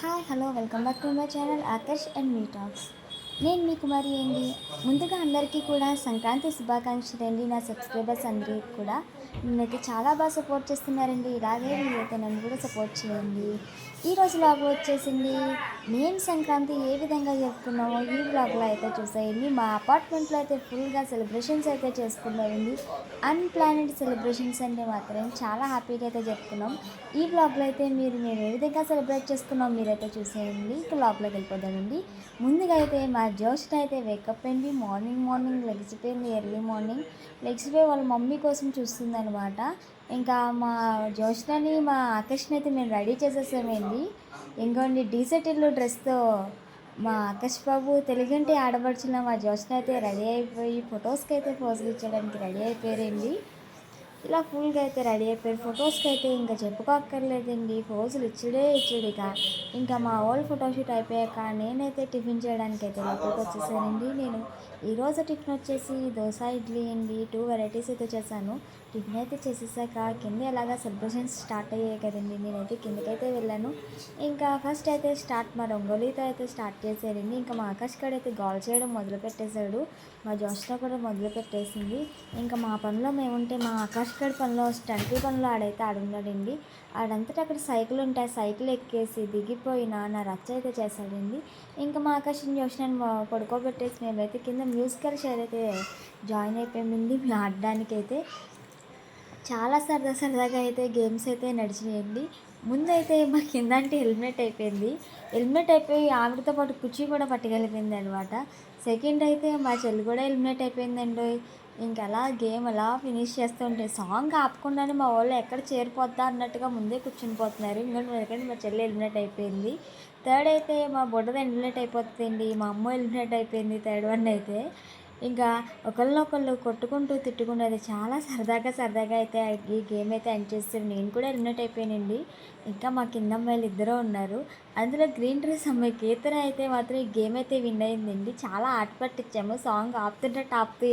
Hi hello welcome back to my channel Aakarsh and me talks. నేను మీకు మరి ఏంటి ముందుగా అందరికీ కూడా సంక్రాంతి శుభాకాంక్షలు అండి. నా సబ్స్క్రైబర్స్ అందరికీ కూడా నన్నైతే చాలా బాగా సపోర్ట్ చేస్తున్నారండి. ఇలాగే మీరైతే నన్ను కూడా సపోర్ట్ చేయండి. ఈ రోజు బ్లాగ్ వచ్చేసింది. మేము సంక్రాంతి ఏ విధంగా జరుపుకున్నామో ఈ బ్లాగ్లో అయితే చూసేయండి. మా అపార్ట్మెంట్లో అయితే ఫుల్గా సెలబ్రేషన్స్ అయితే చేసుకున్నామండి అన్ప్లానెడ్ సెలబ్రేషన్స్ అంటే మాత్రం చాలా హ్యాపీగా అయితే జరుపుకున్నాం. ఈ బ్లాగ్లో అయితే మీరు మేము ఏ విధంగా సెలబ్రేట్ చేసుకున్నాం మీరైతే చూసేయండి. ఈ బ్లాగ్లోకి వెళ్ళిపోదామండి. ముందుగా అయితే మా జోష్న అయితే వేకప్ అయింది మార్నింగ్ మార్నింగ్ లెగిసిపోయింది ఎర్లీ మార్నింగ్ లెగిసిపోయి వాళ్ళ మమ్మీ కోసం అనమాట ఇంకా మా జోష్నని మా ఆకర్షణ అయితే మేము రెడీ చేసేసామండి. ఇంకోండి డీసెటిల్ డ్రెస్తో మా ఆకాష్ బాబు తెలుగుంటి ఆడపడుచున్న మా జోష్న అయితే రెడీ అయిపోయి ఫొటోస్కి అయితే పోజులు ఇచ్చడానికి రెడీ అయిపోయారండి. ఇలా ఫుల్గా అయితే రెడీ అయిపోయారు. ఫొటోస్కి అయితే ఇంకా చెప్పుకోక్కర్లేదండి. పోజులు ఇచ్చుడే ఇచ్చుడు ఇక. ఇంకా మా ఓల్డ్ ఫోటోషూట్ అయిపోయాక నేనైతే టిఫిన్ చేయడానికి అయితే లోపలికి వచ్చేసానండి నేను ఈరోజు టిఫిన్ వచ్చేసి దోశ ఇడ్లీ అండి. టూ వెరైటీస్ అయితే చేశాను. టిఫిన్ అయితే చేసేసాక కింద ఎలాగా సెలబ్రేషన్స్ స్టార్ట్ అయ్యాయి కదండి నేనైతే కిందకైతే వెళ్ళాను. ఇంకా ఫస్ట్ అయితే స్టార్ట్ మా రంగోలీతో అయితే స్టార్ట్ చేశారండి. ఇంకా మా ఆకాష్ కాడ అయితే గోల్ చేయడం మొదలు పెట్టేశాడు. మా జోష్న కూడా మొదలు పెట్టేసింది. ఇంకా మా పనిలో మేముంటే మా ఆకాష్ గడ్ పనిలో స్టంట్ పనిలో ఆడైతే ఆడున్నాడండి. ఆడంతటా అక్కడ సైకిల్ ఉంటే ఆ సైకిల్ ఎక్కేసి దిగిపోయిన నా రచ్చ అయితే చేశాడండి. ఇంకా మా ఆకాశం జోష్న పడుకోబెట్టేసి మేమైతే కింద మ్యూజికల్ షేర్ అయితే జాయిన్ అయిపోయింది మేము ఆడడానికి అయితే చాలా సరదా సరదాగా అయితే గేమ్స్ అయితే నడిచినాయండి. ముందైతే మా కింద అంటే హెల్మెట్ అయిపోయింది. హెల్మెట్ అయిపోయి ఆవిడతో పాటు కుర్చీ కూడా పట్టుకెళ్ళిపోయింది అనమాట సెకండ్ అయితే మా చెల్లి కూడా ఎలిమినేట్ అయిపోయిందండి. ఇంకా అలా గేమ్ అలా ఫినిష్ చేస్తుంటే సాంగ్ ఆపకుండానే మా వాళ్ళు ఎక్కడ చేరిపోద్దా అన్నట్టుగా ముందే కూర్చుని పోతున్నారు. ఇంకోటి ఎందుకంటే మా చెల్లి ఎలిమినేట్ అయిపోయింది? థర్డ్ అయితే మా బుడ్డది ఎలిమినేట్ అయిపోతుంది మా అమ్మ ఎలిమినేట్ అయిపోయింది థర్డ్ వన్ అయితే. ఇంకా ఒకళ్ళొకళ్ళు కొట్టుకుంటూ తిట్టుకుంటూ అది చాలా సరదాగా సరదాగా అయితే ఈ గేమ్ అయితే ఎండ్ చేస్తారు. నేను కూడా ఎలిమినేట్ అయిపోయానండి. ఇంకా మా కింద అమ్మాయిలు ఇద్దరు ఉన్నారు. అందులో గ్రీన్ డ్రెస్ అమ్మాయి కీర్తన అయితే మాత్రం ఈ గేమ్ అయితే విన్ అయిందండి. చాలా ఆట పట్టించాము. సాంగ్ ఆపుతుంటే ఆపి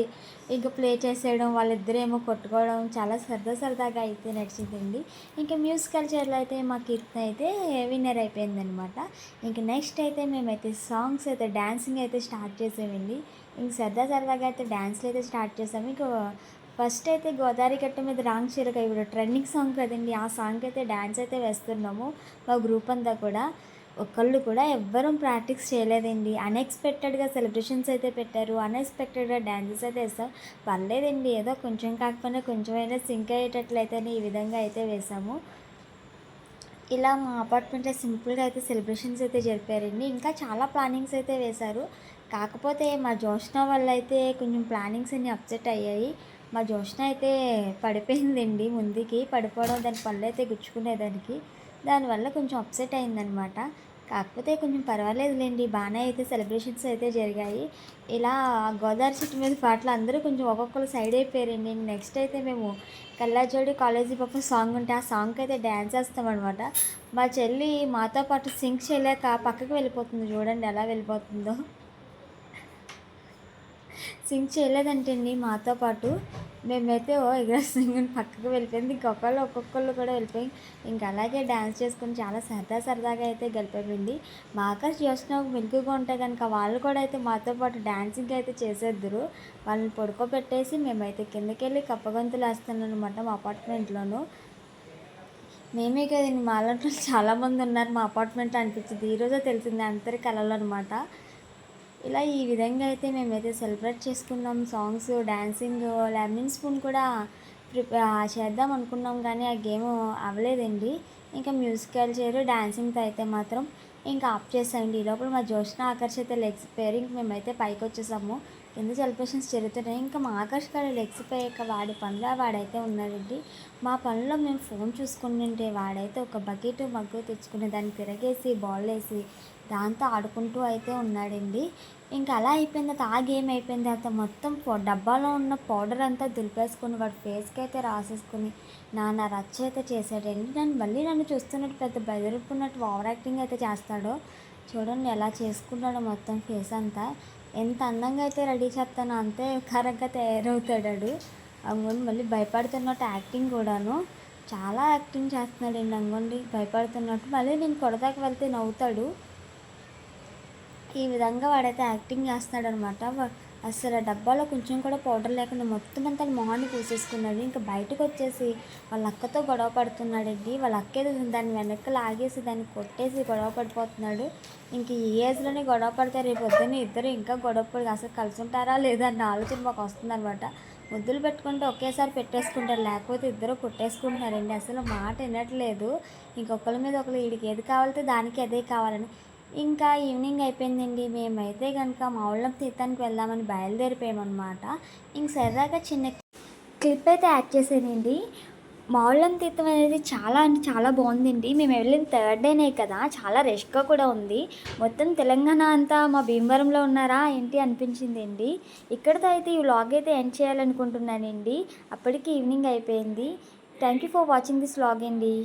ఇంకా ప్లే చేసేయడం వాళ్ళిద్దరేమో కొట్టుకోవడం చాలా సరదా సరదాగా అయితే నడిచిందండి. ఇంకా మ్యూజికల్ చైర్లో అయితే మా కీర్తన అయితే విన్నర్ అయిపోయిందనమాట ఇంకా నెక్స్ట్ అయితే మేమైతే సాంగ్స్ అయితే డ్యాన్సింగ్ అయితే స్టార్ట్ చేసామండి. ఇంక సరదా సరదాగా అయితే డ్యాన్స్లు అయితే స్టార్ట్ చేసాము ఇంకా ఫస్ట్ అయితే గోదావరి గట్ట మీద రాంగ్ చీరక ఇప్పుడు ట్రెండింగ్ సాంగ్ కదండి ఆ సాంగ్ అయితే డ్యాన్స్ అయితే వేస్తున్నాము మా గ్రూప్ అంతా కూడా. ఒకళ్ళు కూడా ఎవ్వరం ప్రాక్టీస్ చేయలేదండి. అన్ఎక్స్పెక్టెడ్గా సెలబ్రేషన్స్ అయితే పెట్టారు అన్ఎక్స్పెక్టెడ్గా డ్యాన్సెస్ అయితే వేస్తాం. పర్లేదండి ఏదో కొంచెం కాకపోయినా కొంచెం అయినా సింక్ అయ్యేటట్లయితేనే ఈ విధంగా అయితే వేసాము. ఇలా మా అపార్ట్మెంట్లో సింపుల్గా అయితే సెలబ్రేషన్స్ అయితే జరిపారండి. ఇంకా చాలా ప్లానింగ్స్ అయితే వేశారు. కాకపోతే మా జోష్న వల్ల అయితే కొంచెం ప్లానింగ్స్ అన్ని అప్సెట్ అయ్యాయి. మా జోష్న అయితే పడిపోయిందండి ముందుకి. పడిపోవడం దాని పళ్ళు అయితే గుచ్చుకునేదానికి. దానివల్ల కొంచెం అప్సెట్ అయిందనమాట. కాకపోతే కొంచెం పర్వాలేదులేండి బాగానే అయితే సెలబ్రేషన్స్ అయితే జరిగాయి. ఇలా గోదావరి చెట్టు మీద పాటలు అందరూ కొంచెం ఒక్కొక్కరు సైడ్ అయిపోయారండి. నెక్స్ట్ అయితే మేము కల్లాజోడి కాలేజీ పక్క సాంగ్ ఉంటే ఆ సాంగ్కి అయితే డ్యాన్స్ వేస్తామన్నమాట మా చెల్లి మాతో పాటు సింక్ చేయలేక పక్కకు వెళ్ళిపోతుంది చూడండి ఎలా వెళ్ళిపోతుందో. సింక్ చేయలేదంటండి మాతో పాటు. మేమైతే ఓ ఎగరేస్తుంది పక్కకు వెళ్ళిపోయింది ఇంకొకళ్ళు ఒక్కొక్కళ్ళు కూడా వెళ్ళిపోయి. ఇంకా అలాగే డ్యాన్స్ చేసుకుని చాలా సరదా సరదాగా అయితే గడిపోయింది మా ఆకాశ్ చేసిన మెలుగుగా ఉంటే కనుక వాళ్ళు కూడా అయితే మాతో పాటు డ్యాన్సింగ్ అయితే చేసేద్దరు. వాళ్ళని పడుకోబెట్టేసి మేమైతే కిందకి వెళ్ళి కప్పగంతులు వేస్తున్నాం అనమాట మా అపార్ట్మెంట్లోనూ. మేమే కదండి మాలాంటి చాలామంది ఉన్నారు మా అపార్ట్మెంట్ అనిపించింది. ఈరోజే తెలిసింది అందరి కళలు అనమాట ఇలా ఈ విధంగా అయితే మేమైతే సెలబ్రేట్ చేసుకున్నాం. సాంగ్స్ డ్యాన్సింగ్ లెమన్ స్పూన్ కూడా ప్రిపే చేద్దాం అనుకున్నాం కానీ ఆ గేమ్ అవ్వలేదండి. ఇంకా మ్యూజికల్ చేయరు డ్యాన్సింగ్తో అయితే మాత్రం ఇంకా ఆఫ్ చేసామండి ఈ లోపల మా జోష్న ఆకర్ష్ అయితే లెగ్స్ పేరింగ్ మేమైతే పైకి వచ్చేసాము. కింద సెలబ్రేషన్స్ జరుగుతున్నాయి. ఇంకా మా ఆకర్ష్ గారు లెగ్స్ పోయాక వాడి పనిలో వాడైతే ఉన్నాడండి. మా పనిలో మేము ఫోన్ చూసుకుంటుంటే వాడైతే ఒక బకెట్ మగ్గు తెచ్చుకుని దాన్ని తిరగేసి బాల్ వేసి దాంతో ఆడుకుంటూ అయితే ఉన్నాడండి. ఇంకా అలా అయిపోయిన తర్వాత ఆ గేమ్ అయిపోయిన తర్వాత మొత్తం పౌ- డబ్బాలో ఉన్న పౌడర్ అంతా దులిపేసుకుని వాడు ఫేస్కి అయితే రాసేసుకుని నాన్న రచ్చ అయితే చేశాడండి నన్ను మళ్ళీ నన్ను చూస్తున్నట్టు పెద్ద బెదిరిపున్నట్టు ఓవర్ యాక్టింగ్ అయితే చేస్తాడో. చూడండి ఎలా చేసుకున్నాడో మొత్తం ఫేస్ అంతా. ఎంత అందంగా అయితే రెడీ చేస్తానో అంతే కరెక్ట్గా తయారవుతాడు అవును మళ్ళీ భయపడుతున్నట్టు యాక్టింగ్ కూడాను. చాలా యాక్టింగ్ చేస్తున్నాడండి అంగోండి భయపడుతున్నట్టు. మళ్ళీ నేను కొడదాకా వెళ్తే నవ్వుతాడు. ఈ విధంగా వాడైతే యాక్టింగ్ చేస్తున్నాడు అనమాట అసలు ఆ డబ్బాలో కొంచెం కూడా పౌడర్ లేకుండా మొత్తం అంతా మొహాన్ని పూసేసుకున్నాడు. ఇంకా బయటకు వచ్చేసి వాళ్ళ అక్కతో గొడవ పడుతున్నాడండి. వాళ్ళ అక్క ఏదో దాన్ని వెనక్కి లాగేసి దాన్ని కొట్టేసి గొడవ పడిపోతున్నాడు. ఇంక ఈ ఏజ్లోనే గొడవ పడితే రేపు పొద్దున్న ఇద్దరు ఇంకా గొడవ పడి అసలు కలిసి ఉంటారా లేదా అన్న ఆలోచన మాకు వస్తుందన్నమాట ముద్దులు పెట్టుకుంటే ఒకేసారి పెట్టేసుకుంటారు. లేకపోతే ఇద్దరు కొట్టేసుకుంటున్నారండి. అసలు మాట వినట్లేదు. ఇంకొకరి మీద ఒకరు వీడికి ఏది కావాలితే దానికి అదే కావాలని ఇంకా ఈవినింగ్ అయిపోయిందండి. మేమైతే కనుక మా ఊళ్ళో తీర్థానికి వెళ్దామని బయలుదేరిపోయామన్నమాట. ఇంక సరదాగా చిన్న క్లిప్ అయితే యాడ్ చేసానండి మౌళం తీర్థం అనేది చాలా అంటే చాలా బాగుందండి. మేము వెళ్ళిన థర్డ్ డేనే కదా చాలా రష్గా కూడా ఉంది. మొత్తం తెలంగాణ అంతా మా భీమవరంలో ఉన్నారా ఏంటి అనిపించింది అండి ఇక్కడితో అయితే ఈ వ్లాగ్ అయితే ఎండ్ చేయాలనుకుంటున్నానండి. అప్పటికి ఈవినింగ్ అయిపోయింది. Thank you for watching this vlog అండి.